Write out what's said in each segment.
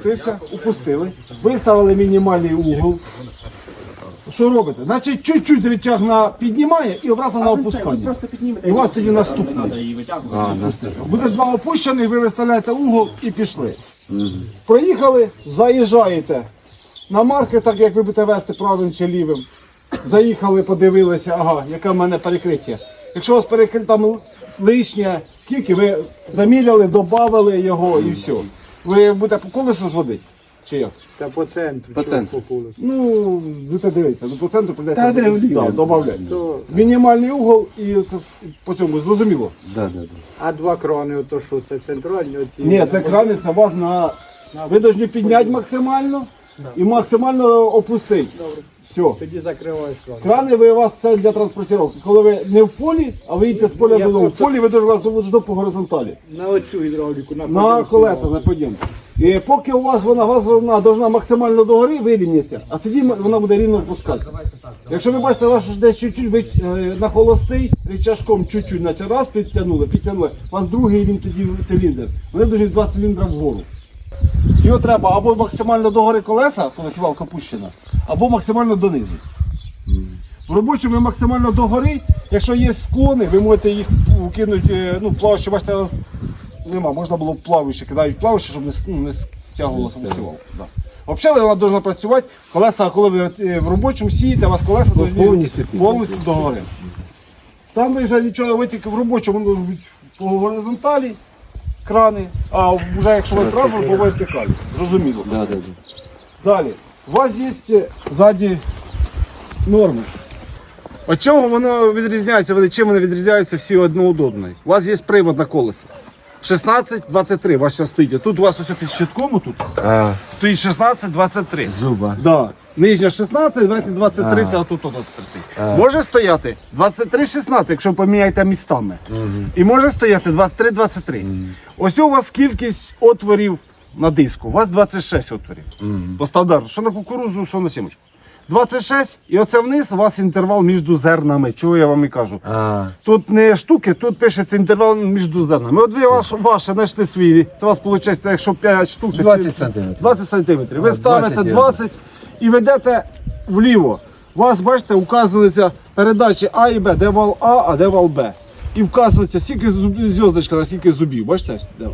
Опустився, упустили, виставили мінімальний угол. Що робите? Значить, чуть-чуть речах на піднімає і обратно на опускання. І у вас тоді наступне. Буде два опущені, ви виставляєте угол і пішли. Проїхали, заїжджаєте на марки, так як ви будете вести правим чи лівим. Заїхали, подивилися, ага, яке в мене перекриття. Якщо у вас перекриття там лишнє, скільки ви заміряли, додали його і все. Ви будете по колесу зводити? Чи як? Та по центру. По що центру. по колесу. Ну, будете дивитися, ну по центру прийдеться Та, древлі. да, додавати. То, Мінімальний угол і це вс- по цьому зрозуміло. Да, да, да. а два крани, ото що це центральні оці. Ні, це крани, це вас на. Ви повинні підняти максимально і максимально опустити. Все. Тоді закриваєш кран. Крани ви у вас це для транспортировки. Коли ви не в полі, а ви їдете з поля Я додому. В просто- полі ви дуже вас доводите по горизонталі. На оцю гідравліку. На, На колеса на подйом. І поки у вас вона, у вона должна максимально догори вирівнятися, а тоді м- вона буде рівно опускатися. Якщо ви бачите, ваш десь чуть-чуть ви е, на холостий, рычажком чуть-чуть на раз підтягнули, підтягнули, у вас другий він тоді циліндр. Вони дуже два циліндра вгору. Його треба або максимально догори колеса, коли сівалка опущена, або максимально донизу. В робочому максимально догори, якщо є склони, ви можете їх кинути, ну, плаваючи, бачите, нема, можна було плаваючи, кидають плаваючи, щоб не, ну, не стягувало саму сівалку. Да. Взагалі вона повинна працювати, колеса, коли ви е, в робочому сієте, у вас колеса повністю повністю догори. Там де вже нічого ви тільки в робочому ну, по горизонталі крани, а вже якщо ви транспорт, по вертикалі. Зрозуміло. Да, да, да. Далі. У вас є ззаді норми. От чого воно відрізняється? Вони- Чим вони відрізняються всі одноудобні? У вас є привод на колесо. 16, 23 у вас зараз стоїть. Тут у вас ось під щитком тут А, стоїть 16, 23. зуба. Да. Нижня 16, верхня 23, це отут у нас стоїть. Може стояти 23-16, якщо поміняєте містами. І може стояти 23-23. Ось у вас кількість отворів на диску. У вас 26 отворів. По стандарту. Що на кукурузу, що на сімочку. 26, і оце вниз у вас інтервал між зернами. Чого я вам і кажу. А, Тут не штуки, тут пишеться інтервал між зернами. От ви ваш, ваше знайшли свої. Це у вас виходить, якщо 5 штук. це 20 сантиметрів. 20 сантиметрів. Ви ставите 20 20, і ведете вліво. У вас, бачите, указується передачі А і Б, де вал А, а де вал Б. І вказується скільки зв'язочка на скільки зубів. Бачите? Де.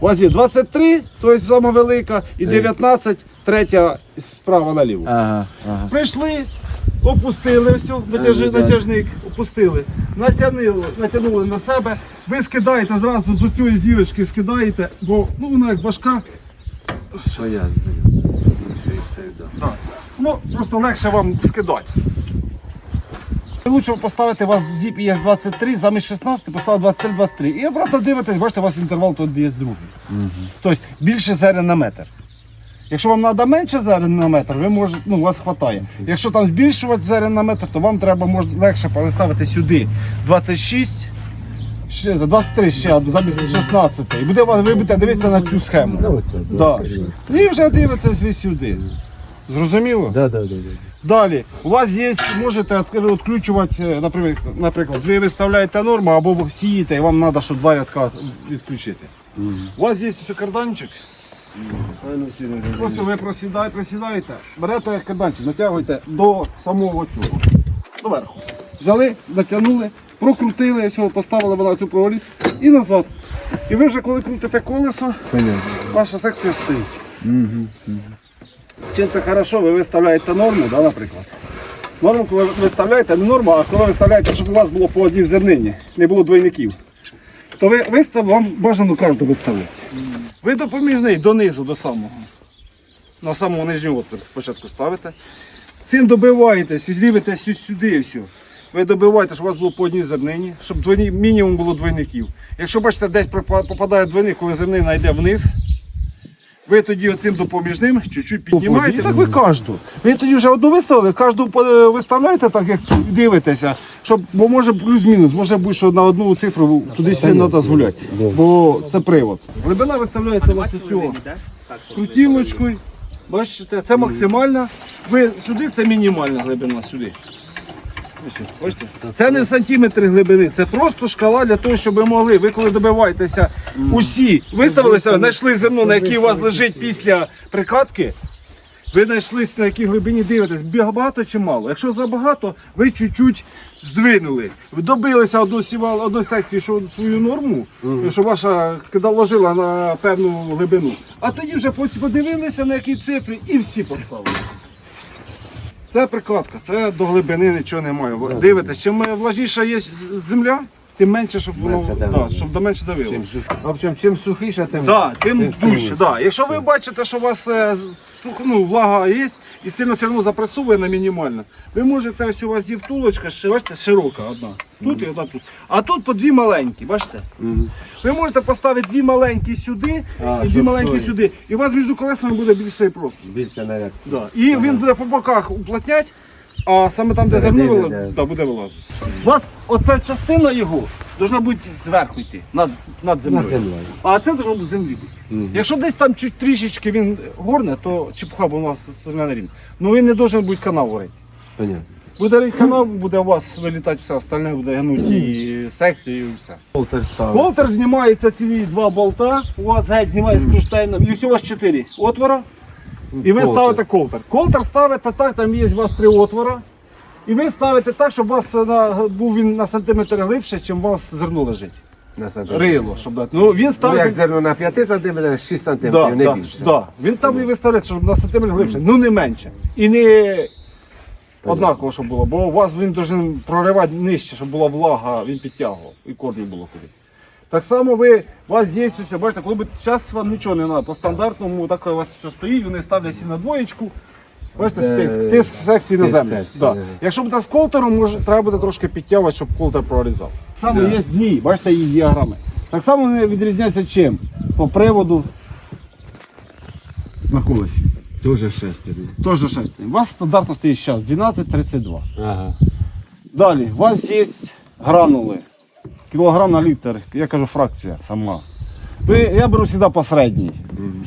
У вас є 23, тобто сама велика, і 19, третя справа наліво. ага, ага. Прийшли, опустили все, натяжи, Ага, натяжник, опустили, натягнули, натягнули на себе. Ви скидаєте зразу з оцієї зірочки скидаєте, бо ну, вона як важка. Понятно. Ну, просто легше вам скидати. Лучше поставити у вас в зіп є 23, замість 16 поставити 23-23. І обратно дивитесь, бачите, у вас інтервал тут є другий. Тобто більше зерен на метр. Якщо вам треба менше зерен на метр, ви можете, ну, у вас вистачає. Якщо там збільшувати зерен на метр, то вам треба може, легше переставити сюди 26, ще, 23 ще замість 16. І буде, ви будете дивитися на цю схему. Ну. Да. І вже дивитесь ви сюди. Зрозуміло? Да, да, да, да. Далі, у вас є, можете відключувати, е, наприклад, наприклад, ви виставляєте норму або ви сієте, і вам треба, щоб два рядка відключити. У вас є ось карданчик, ну, просто ви просідаєте, присідаєте, берете карданчик, натягуєте до самого цього, доверху. Взяли, натягнули, прокрутили, все, поставили вона цю прорізь і назад. І ви вже коли крутите колесо, Понятно. ваша секція стоїть. Чим це хорошо, ви виставляєте норму, да, наприклад. Норму, коли ви виставляєте, не норму, а коли виставляєте, щоб у вас було по одній зернині, не було двойників. То ви вистав, вам бажано кожну виставити. Ви допоміжний донизу, до самого. На самого нижнього отвір спочатку ставите. Цим добиваєтесь, дивитесь сюди і все. Ви добиваєте, щоб у вас було по одній зернині, щоб двойні, мінімум було двойників. Якщо бачите, десь попадає двойник, коли зернина йде вниз, ви тоді оцим допоміжним чуть-чуть піднімаєте. І так ви кожну. Ви тоді вже одну виставили, кожну е, виставляєте так, як і дивитеся. Щоб, бо може плюс-мінус, може бути, що на одну цифру туди-сюди треба згуляти. Бо це привод. Глибина виставляється у вас усього крутілочкою. Бачите, це максимальна. Ви сюди це мінімальна глибина сюди. Бачите? Це не сантиметри глибини, це просто шкала для того, щоб ви могли. Ви коли добиваєтеся усі, виставилися, знайшли зерно, на якій у вас лежить після прикатки. Ви знайшли на якій глибині дивитесь, багато чи мало. Якщо забагато, ви чуть-чуть здвинули. Ви добилися одну сівал, одну секцію, що свою норму, що ваша кида ложила на певну глибину. А тоді вже подивилися на які цифри і всі поставили. Це прикладка, це до глибини нічого немає. Ви Дивитесь, чим влажніша є земля, тим менше, щоб воно да, щоб до менше давило. В общем, чим сухіше, тим, Да, тим тим дужче. Да. Якщо ви бачите, що у вас е, ну, влага є і сильно все одно запресовує на мінімально, ви можете, ось у вас є втулочка, бачите, широка одна. Тут і одна тут. А тут по дві маленькі, бачите? Ви можете поставити дві маленькі сюди А, і дві щоб маленькі стоїть. сюди. І у вас між колесами буде більше просто. Більше наряд. Да. І він буде по боках уплотнять, а саме там, де зерно де- да, буде вилазити. У вас оця частина його должна бути зверху йти, над, над землею. Над землею. А це должно бути в землі бути. Якщо десь там чуть трішечки він горне, то чепуха, бо у нас земля не рівна. Ну він не должен бути канал горити. Понятно. Буде рить канал, буде у вас вилітати все, остальне буде гнути і секцію, і все. Полтер став. Колтер знімається цілі два болта, у вас геть знімає з кронштейном, і всього у вас чотири отвора. І ви Колтер. ставите колтер. Колтер ставите так, там є у вас три отвора. І ви ставите так, щоб у вас на, був він на сантиметр глибше, ніж у вас зерно лежить. На сантиметр. Рило, щоб дати. Ну він Ну, як зерно на 5 сантиметрах, 6 Да, сантиметрів, не да, більше. да. Він там і виставляється, щоб на сантиметр глибше, ну не менше. І не однаково, щоб було, бо у вас він повинен проривати нижче, щоб була влага, він підтягував і корні було куди. Так само ви, у вас є все, бачите, коли би зараз вам нічого не треба, по стандартному так у вас все стоїть, вони ставлять всі на двоєчку. Бачите, Це тиск, тиск секції на тиск землю. секції, Да. да. Якщо буде з колтером, може, треба буде трошки підтягувати, щоб колтер прорізав. Саме є дві, бачите, їх діаграми. Так само вони відрізняються чим? По приводу на колесі. Дуже шестерні. Теж 6. У вас стандартно стоїть зараз 12,32. Ага. Далі, у вас є гранули. Кілограм на літр, я кажу фракція сама. Ви, я беру завжди по середній.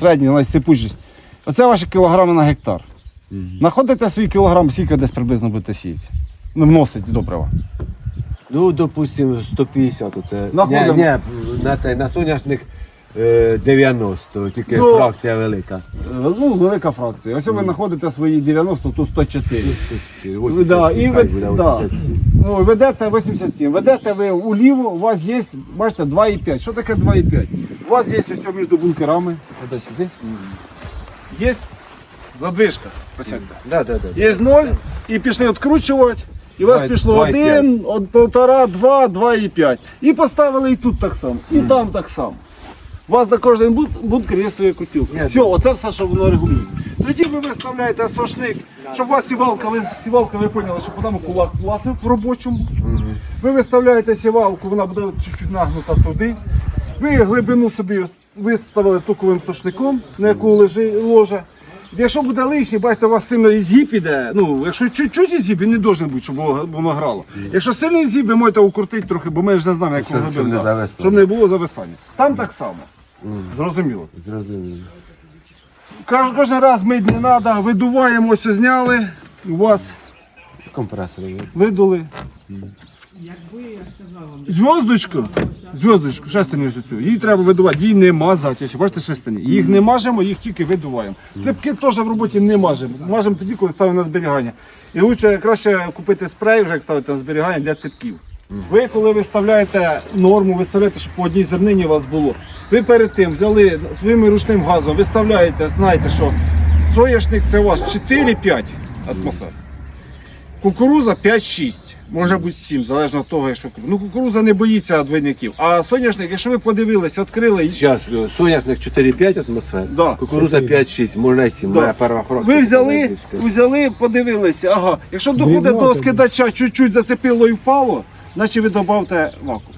Середній найсипучість. Оце ваші кілограми на гектар. Находите свій кілограм, скільки десь приблизно будете сіяти. Ну, вносить добрива. Ну, допустим, 150 оце. Находимо. Ні, ні, на цей, на соняшник е, 90, тільки Ну, фракція велика. Е, Ну, велика фракція. Ось ви знаходите свої 90, тут 104. 87, Да, і ви, хай буде да. 87. ну, ведете 87. Ведете ви уліво, у вас є, бачите, 2,5. Що таке 2,5? У вас є ось між бункерами. Є задвижка. Посядьте. Да, да, да. Є 0 і пішли відкручувати. І у вас Два- пішло два і 1, от полтора, 2, 2,5. І поставили і тут так само, і там так само. У вас на кожен бун- бункер є своя кутілка. Ні, Все, оце все, що воно регулює. Тоді ви виставляєте сошник, щоб у вас сівалка, ви, сівалка, ви поняли, що там кулак власив в робочому. Ви виставляєте сівалку, вона буде чуть-чуть нагнута туди. Ви глибину собі виставили туковим сошником, на яку лежи, ложе. Якщо буде лишній, бачите, у вас сильно ізгиб іде. Ну, якщо чуть-чуть ізгиб, він не должен бути, щоб воно воно грало. Якщо сильний ізгиб, ви можете укрутити трохи, бо ми ж не знаємо, як Щоб- воно щоб не буде. Щоб не було зависання. Там так само. Зрозуміло. Зрозуміло. Кож, кожен раз мить не треба, видуваємо, ось зняли, у вас Зв'язочку, зв'язочку, шестерню ось цю, її треба видувати, її не мазати. Ось, бачите, шестерні. Їх не мажемо, їх тільки видуваємо. Цепки теж в роботі не мажемо. Мажемо тоді, коли ставимо на зберігання. І лучше краще купити спрей, вже як ставити на зберігання для цепків. Ви, коли виставляєте норму, виставляєте, щоб по одній зернині у вас було. Ви перед тим взяли своїм ручним газом, виставляєте, знаєте, що соняшник це у вас 4-5 атмосфер. Кукуруза 5-6, може бути 7, залежно від того, якщо ну кукуруза не боїться двойників. А соняшник, якщо ви подивилися, відкрили і Зараз е, соняшник 4-5 атмосфер, Да. кукуруза 5-6, можна й 7, Да. моя перша фракція. ви взяли, взяли, подивилися, ага. Якщо доходить до скидача чуть-чуть зацепило і впало, значить ви додавте вакуум.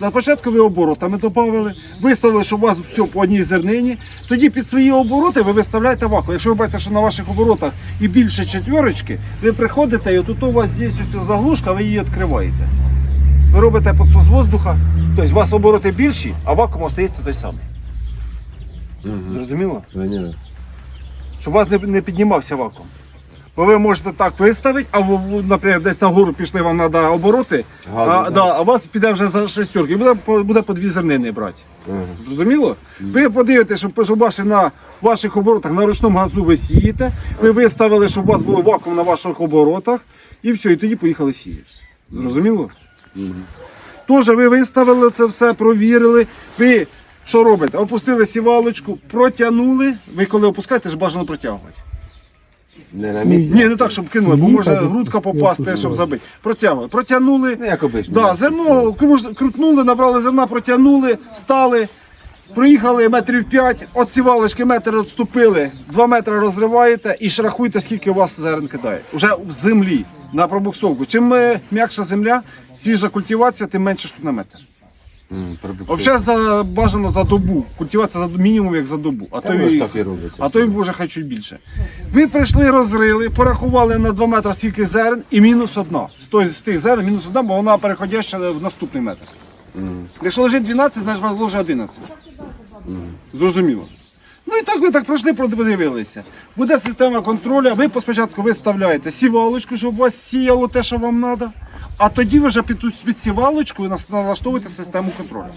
На початку ви оборотами додали, виставили, що у вас все по одній зернині. Тоді під свої обороти ви виставляєте вакуум. Якщо ви бачите, що на ваших оборотах і більше четверочки, ви приходите і от у вас є ось заглушка, ви її відкриваєте. Ви робите підсос воздуха, тобто у вас обороти більші, а вакуум остається той самий. Зрозуміло? Щоб у вас не, не піднімався вакуум. Бо ви можете так виставити, а наприклад, десь на гору пішли, вам треба обороти, Газу, а, да. а у вас піде вже за шестерки, і буде, буде по дві зернини брати. Зрозуміло? Ви подивитесь, щоб, щоб ваші на ваших оборотах на ручному газу ви сієте, ви виставили, щоб у вас було вакуум на ваших оборотах, і все, і тоді поїхали сіяти. Зрозуміло? Тож ви виставили це все, провірили. Ви що робите? Опустили сівалочку, протягнули. Ви коли опускаєте, ж бажано протягувати. Не на місці. Ні, не так, щоб кинули, бо може грудка попасти, щоб забити. Протягнули. Протягнули. Ну, як обично. Да, зерно кому крутнули, набрали зерна, протягнули, стали, проїхали метрів 5, от сівалочки метр відступили, 2 метри розриваєте і ж рахуйте, скільки у вас зерен кидає. Уже в землі на пробуксовку. Чим е, м'якша земля, свіжа культивація, тим менше штук на метр. Взагалі за, бажано за добу. Культивація за мінімум як за добу. А то і, і а то й може хай чуть більше. Ви прийшли, розрили, порахували на 2 метри скільки зерен і мінус одна. З тих зерен мінус одна, бо вона переходяща в наступний метр. Якщо лежить 12, значить вас лежить 11. Зрозуміло. Ну і так ви так пройшли, подивилися. Буде система контролю, ви спочатку виставляєте сівалочку, щоб у вас сіяло те, що вам треба. А тоді вже під, під сівалочку налаштовуєте систему контролю.